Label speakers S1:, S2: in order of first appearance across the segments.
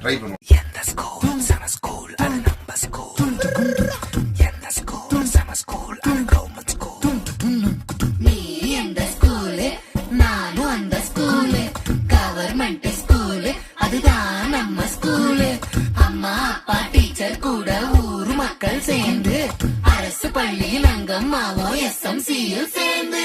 S1: Try பண்ணுவோம் எந்த school சம ஸ்கூல் அது நம்ம ஸ்கூல் எந்த ஸ்கூல் சம ஸ்கூல் அது கவர்மெண்ட் ஸ்கூல் நீ எந்த ஸ்கூலு நானும் அந்த ஸ்கூலு கவர்மெண்ட் ஸ்கூலு அதுதான் நம்ம ஸ்கூலு அம்மா அப்பா டீச்சர் கூட ஊர் மக்கள் சேர்ந்து. அரசு பள்ளியில் அங்கம்மாவோ எஸ்எம்சியில் சேர்ந்து.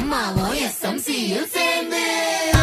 S1: 想話我日審時要正咩？